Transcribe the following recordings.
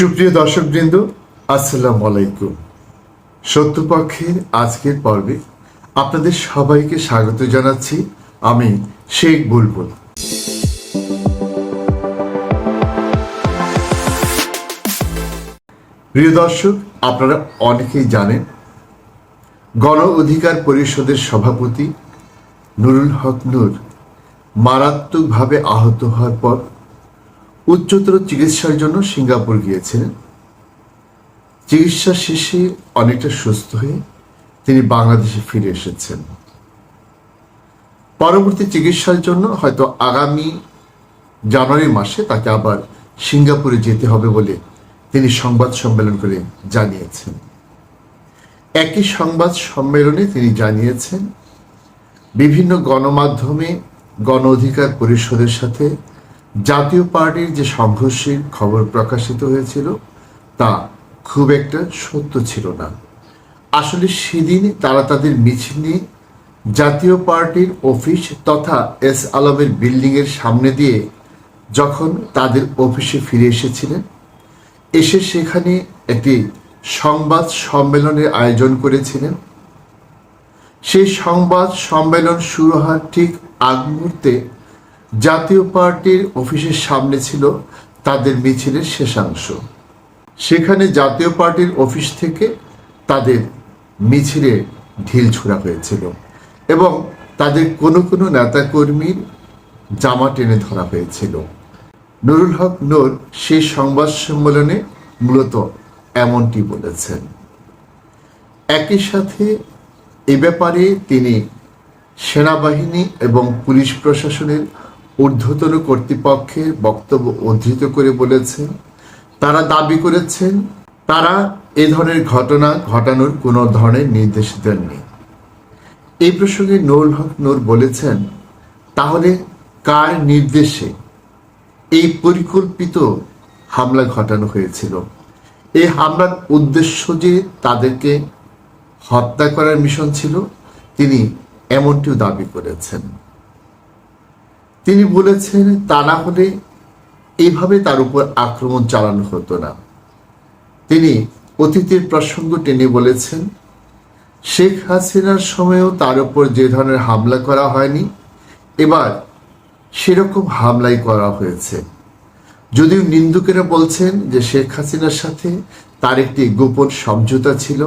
সুপ্রিয় দর্শকবৃন্দ, আসসালামু আলাইকুম। সত্যপক্ষের আজকের পর্বে আপনাদের সবাইকে স্বাগত জানাচ্ছি আমি শেখ বুলবুল। প্রিয় দর্শক, আপনারা অনেকেই জানেন, গণ অধিকার পরিষদের সভাপতি নুরুল হক নূর মারাত্মকভাবে আহত হওয়ার পর উচ্চতর চিকিৎসার জন্য সিঙ্গাপুর গিয়েছিলেন। চিকিৎসা শেষে অনেকটা সুস্থ হয়ে তিনি বাংলাদেশে ফিরে এসেছেন। পরবর্তী চিকিৎসার জন্য হয়তো আগামী জানুয়ারি মাসে তাকে আবার সিঙ্গাপুরে যেতে হবে বলে তিনি সংবাদ সম্মেলন করে জানিয়েছেন। একই সংবাদ সম্মেলনে তিনি জানিয়েছেন, বিভিন্ন গণমাধ্যমে গণ অধিকার পরিষদের সাথে জাতীয় পার্টির যে সংঘর্ষের খবর প্রকাশিত হয়েছিল, তা খুব একটা সত্য ছিল না। আসলে সেদিন তারা তাদের মিছিল নিয়ে জাতীয় পার্টির অফিস তথা এস আলমের বিল্ডিংয়ের সামনে দিয়ে যখন তাদের অফিসে ফিরে এসেছিলেন, এসে সেখানে একটি সংবাদ সম্মেলনের আয়োজন করেছিলেন। সেই সংবাদ সম্মেলন শুরু হওয়ার ঠিক আগ মুহূর্তে জাতীয় পার্টির অফিসের সামনে ছিল তাদের মিছিলের শেষাংশ। সেখানে জাতীয় পার্টির অফিস থেকে তাদের মিছিলে ঢিল ছোড়া হয়েছিল এবং তাদের কোনো কোনো নেতাকর্মীর জামা টেনে ধরা হয়েছিল। নুরুল হক নূর সেই সংবাদ সম্মেলনে মূলত এমনটি বলেছেন। একই সাথে এ ব্যাপারে তিনি সেনাবাহিনী এবং পুলিশ প্রশাসনের ঊর্ধ্বতন কর্তৃপক্ষের বক্তব্য উদ্ধৃত করে বলেছেন, তারা দাবি করেছেন, তারা এ ধরনের ঘটনা ঘটানোর কোনো ধরনের নির্দেশ দেননি। এই প্রসঙ্গে নুরুল হক নূর বলেছেন, তাহলে কার নির্দেশে এই পরিকল্পিত হামলা ঘটানো হয়েছিল? এই হামলার উদ্দেশ্য যে তাদেরকে হত্যা করার মিশন ছিল, তিনি এমনটিও দাবি করেছেন। তিনি বলেছেন, তা না হলে এইভাবে তার উপর আক্রমণ চালানো হতো না। তিনি অতীতের প্রসঙ্গ টেনে বলেছেন, শেখ হাসিনার সময়েও তার উপর যে ধরনের হামলা করা হয়নি, এবার সেরকম হামলাই করা হয়েছে। যদিও নিন্দুকেরা বলছেন যে শেখ হাসিনার সাথে তার একটি গোপন সমঝোতা ছিল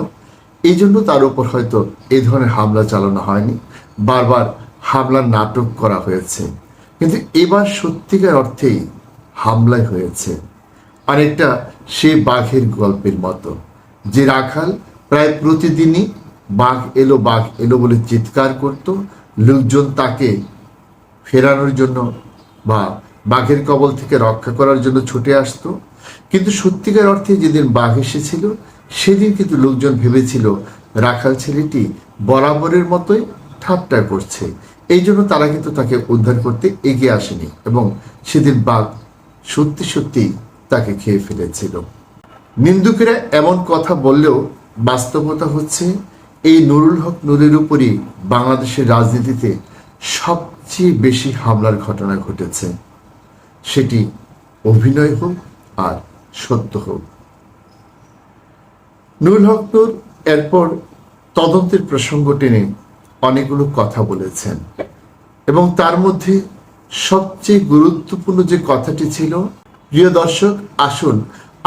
এই জন্য তার উপর হয়তো এই ধরনের হামলা চালানো হয়নি। বারবার হামলার নাটক করা হয়েছে। কিন্তু এবার সত্যিকার অর্থেই হামলায় হয়েছে। অনেকটা সে বাঘের গল্পের মতো। যে রাখাল প্রায় প্রতিদিনই বাঘ এলো বাঘ এলো বলে চিৎকার করত। লোকজন তাকে ফেরানোর জন্য বা বাঘের কবল থেকে রক্ষা করার জন্য ছুটে আসতো। কিন্তু সত্যিকার অর্থে যেদিন বাঘ এসেছিল, সেদিন কিন্তু লোকজন ভেবেছিল রাখাল ছেলেটি বরাবরের মতোই ঠাট্টা করছে। এই জন্য তারা কিন্তু তাকে উদ্ধার করতে এগিয়ে আসেনি এবং সেদিন বাঘ সত্যি সত্যি তাকে খেয়ে ফেলেছিল। নিন্দুকেরা এমন কথা বললেও বাস্তবতা হচ্ছে এই নুরুল হক নুরের উপরই বাংলাদেশের রাজনীতিতে সবচেয়ে বেশি হামলার ঘটনা ঘটেছে। সেটি অভিনয় হোক আর সত্য হোক। নুরুল হক নূর এরপর তদন্তের প্রসঙ্গ টেনে অনেকগুলো কথা বলেছেন। এবং তার মধ্যে সবচেয়ে গুরুত্বপূর্ণ যে কথাটি ছিল, প্রিয় দর্শক, আসুন,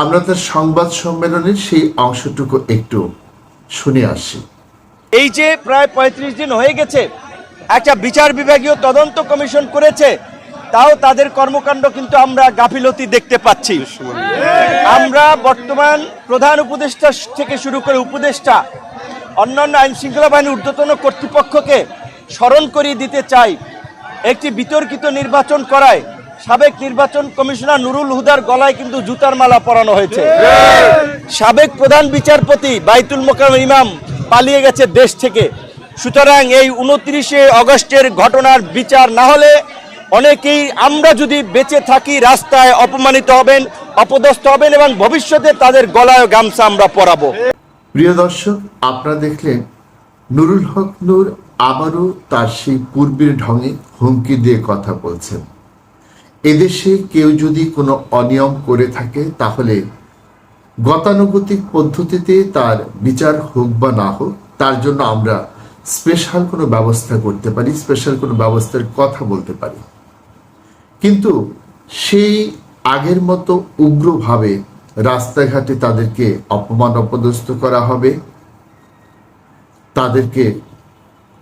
আমরা তার সংবাদ সম্মেলনের সেই অংশটুকু একটু শুনে আসি। এই যে প্রায় পঁয়ত্রিশ দিন হয়ে গেছে, একটা বিচার বিভাগীয় তদন্ত কমিশন করেছে, তাও তাদের কর্মকাণ্ড কিন্তু আমরা গাফিলতি দেখতে পাচ্ছি। আমরা বর্তমান প্রধান উপদেষ্টা থেকে শুরু করে উপদেষ্টা অন্যান্য আইন শৃঙ্খলা বাহিনীর ঊর্ধ্বতন কর্তৃপক্ষকে স্মরণ করিয়ে দিতে চাই। একটি বিতর্কিত নির্বাচন করায় সাবেক নির্বাচন কমিশনার নুরুল হুদার গলায় কিন্তু জুতার মালা পরানো হয়েছে। সাবেক প্রধান বিচারপতি বাইতুল মোকাম ইমাম পালিয়ে গেছে দেশ থেকে। সুতরাং এই উনত্রিশে অগস্টের ঘটনার বিচার না হলে অনেকেই আমরা যদি বেঁচে থাকি, রাস্তায় অপমানিত হবেন, অপদস্থ হবেন এবং ভবিষ্যতে তাদের গলায় গামছা আমরা পরাবো। প্রিয় দর্শক, আপনারা দেখলেন নুরুল হক নূর আবারও তার সেই পূর্বের ঢঙে হুমকি দিয়ে কথা বলছেন। এদেশে কেউ যদি কোনো অনিয়ম করে থাকে, তাহলে গতানুগতিক পদ্ধতিতে তার বিচার হোক বা না হোক, তার জন্য আমরা স্পেশাল কোনো ব্যবস্থা করতে পারি, স্পেশাল কোনো ব্যবস্থার কথা বলতে পারি। কিন্তু সেই আগের মতো উগ্রভাবে রাস্তাঘাটে তাদেরকে অপমান অপদস্থ করা হবে। তাদেরকে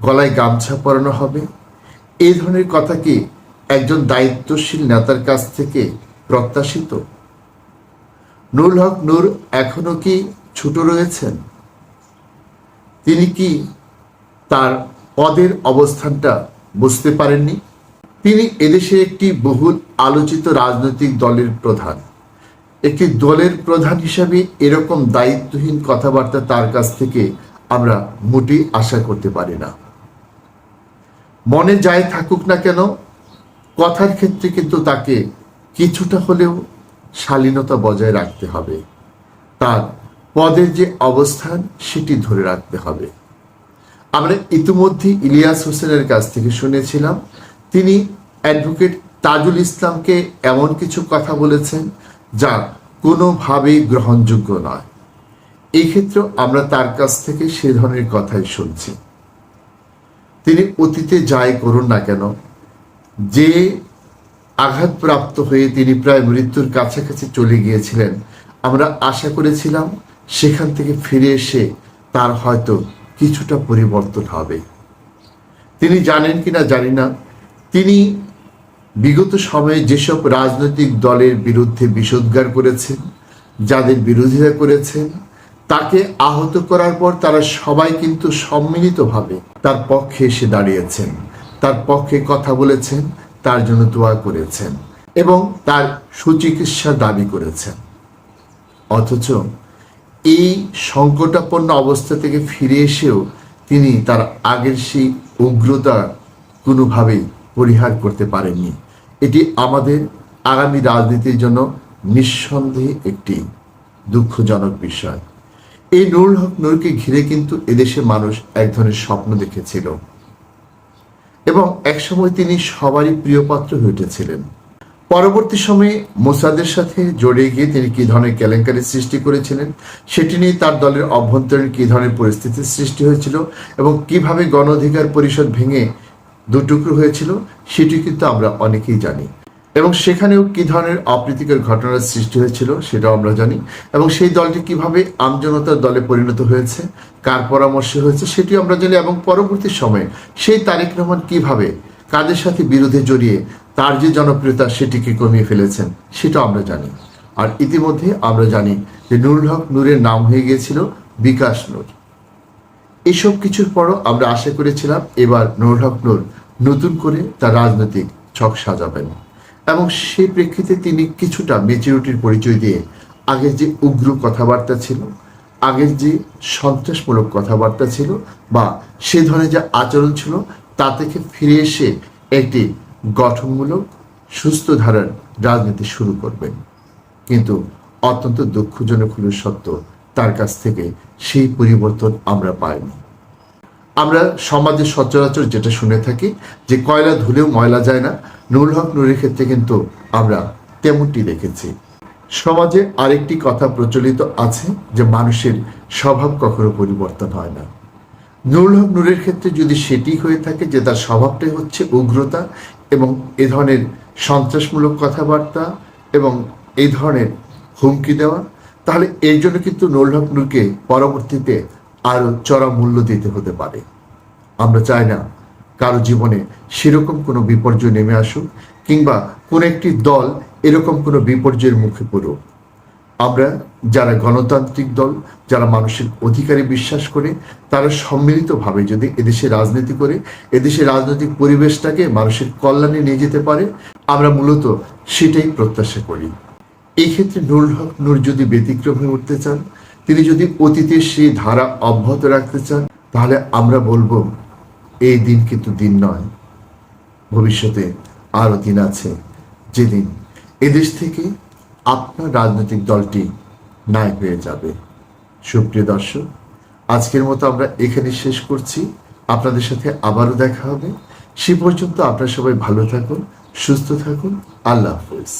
গলায় গামছা পরানো হবে। এই ধরনের কথা কি একজন দায়িত্বশীল নেতার কাছ থেকে প্রত্যাশিত। নুরুল হক নূর এখনও কি ছোট রয়েছেন? তিনি কি তার পদের অবস্থানটা বুঝতে পারেননি? তিনি এদেশে একটি বহুল আলোচিত রাজনৈতিক দলের প্রধান। একটি দলের প্রধান হিসাবে এরকম দায়িত্বহীন কথাবার্তা তার কাছ থেকে আমরা মোটেই আশা করতে পারি না। মনে যাই থাকুক না কেন, কথার ক্ষেত্রে কিন্তু তাকে কিছুটা হলেও শালীনতা বজায় রাখতে হবে। তার পদের যে অবস্থান, সেটি ধরে রাখতে হবে। আমরা ইতিমধ্যে ইলিয়াস হোসেনের কাছ থেকে শুনেছিলাম, তিনি অ্যাডভোকেট তাজুল ইসলামকে এমন কিছু কথা বলেছেন যা কোনোভাবেই গ্রহণযোগ্য নয়। এই ক্ষেত্রে আমরা তার কাছ থেকে সে ধরনের কথাই শুনছি। তিনি অতীতে যাই করুন না কেন, যে আঘাতপ্রাপ্ত হয়ে তিনি প্রায় মৃত্যুর কাছাকাছি চলে গিয়েছিলেন, আমরা আশা করেছিলাম সেখান থেকে ফিরে এসে তার হয়তো কিছুটা পরিবর্তন হবে। তিনি জানেন কিনা জানি না, তিনি বিগত সময়ে যেসব রাজনৈতিক দলের বিরুদ্ধে বিষোদ্গার করেছেন, যাদের বিরোধিতা করেছেন, তাকে আহত করার পর তারা সবাই কিন্তু সম্মিলিতভাবে তার পক্ষে এসে দাঁড়িয়েছেন। তার পক্ষে কথা বলেছেন, তার জন্য দোয়া করেছেন এবং তার সুচিকিৎসার দাবি করেছেন। অথচ এই সংকটাপন্ন অবস্থা থেকে ফিরে এসেও তিনি তার আগের সেই উগ্রতা কোনোভাবেই পরিহার করতে পারেননি। এটি আমাদের আগামী রাজনীতির জন্য নিঃসন্দেহে একটি দুঃখজনক বিষয়। এই নুরুল হক নূরকে ঘিরে কিন্তু এদেশে মানুষ এক ধরনের স্বপ্ন দেখেছিল। এবং একসময় তিনি সবারই প্রিয়পাত্র হয়ে উঠেছিলেন। পরবর্তী সময়ে মোসাদের সাথে জড়িয়ে গিয়ে তিনি কি ধরনের কেলেঙ্কারি সৃষ্টি করেছিলেন, সেটি নিয়ে তার দলের অভ্যন্তরীণ কি ধরনের পরিস্থিতির সৃষ্টি হয়েছিল এবং কীভাবে গণ অধিকার পরিষদ ভেঙে দুটুকরো হয়েছিল, সেটি কিন্তু আমরা অনেকেই জানি। এবং সেখানেও কি ধরনের অপ্রীতিকর ঘটনার সৃষ্টি হয়েছিল, সেটাও আমরা জানি। এবং সেই দলটি কীভাবে আমজনতার দলে পরিণত হয়েছে, কার পরামর্শে হয়েছে, সেটিও আমরা জানি। এবং পরবর্তী সময়ে সেই তারেক রহমান কীভাবে কাদের সাথে বিরোধে জড়িয়ে তার যে জনপ্রিয়তা সেটিকে কমিয়ে ফেলেছেন, সেটাও আমরা জানি। আর ইতিমধ্যে আমরা জানি যে নুরুল হক নূরের নাম হয়ে গিয়েছিল বিকাশ নূর। এসব কিছুর পরও আমরা আশা করেছিলাম এবার নুরুল হক নূর নতুন করে তার রাজনৈতিক ছক সাজাবেন। এবং সেই প্রেক্ষিতে তিনি কিছুটা মেচুরিটির পরিচয় দিয়ে আগের যে উগ্র কথাবার্তা ছিল, আগের যে সন্ত্রাসমূলক কথাবার্তা ছিল বা সে ধরনের যে আচরণ ছিল, তা থেকে ফিরে এসে একটি গঠনমূলক, সুস্থ ধারার রাজনীতি শুরু করবেন। কিন্তু অত্যন্ত দুঃখজনক হল সত্য তার কাছ থেকে সেই পরিবর্তন আমরা পাইনি আমরা সমাজে সচরাচর যেটা শুনে থাকি, যে কয়লা ধুলেও ময়লা যায় না, নুরুল হক নুরের ক্ষেত্রে কিন্তু আমরা তেমনটি দেখেছি। সমাজে আরেকটি কথা প্রচলিত আছে, যে মানুষের স্বভাব কখনো পরিবর্তন হয় না। নুরুল হক নূরের ক্ষেত্রে যদি সেটি হয়ে থাকে, যে তার স্বভাবটাই হচ্ছে উগ্রতা এবং এ ধরনের সন্ত্রাসমূলক কথাবার্তা এবং এই ধরনের হুমকি দেওয়া তাহলে এর জন্য কিন্তু নুরুল পরবর্তীতে আরও চড়া মূল্য দিতে হতে পারে। আমরা চাই না কারও জীবনে সেরকম কোনো বিপর্যয় নেমে আসুক কিংবা কোন একটি দল এরকম কোনো বিপর্যয়ের মুখে পড়ুক। আমরা যারা গণতান্ত্রিক দল, যারা মানুষের অধিকারে বিশ্বাস করে, তারা সম্মিলিতভাবে যদি এদেশে রাজনীতি করে, এদেশে রাজনৈতিক পরিবেশটাকে মানুষের কল্যাণে নিয়ে যেতে পারে, আমরা মূলত সেটাই প্রত্যাশা করি। এই ক্ষেত্রে নুরুল হক নূর যদি ব্যতিক্রম হয়ে উঠতে চান, তিনি যদি অতীতের সেই ধারা অব্যাহত রাখতে চান, তাহলে আমরা বলব, এই দিন কিন্তু দিন নয়, ভবিষ্যতে আরও দিন আছে। যেদিন এদেশ থেকে আপনার রাজনৈতিক দলটি নায়ক হয়ে যাবে। সুপ্রিয় দর্শক, আজকের মতো আমরা এখানে শেষ করছি। আপনাদের সাথে আবারও দেখা হবে। সে পর্যন্ত আপনারা সবাই ভালো থাকুন, সুস্থ থাকুন। আল্লাহ হাফিজ।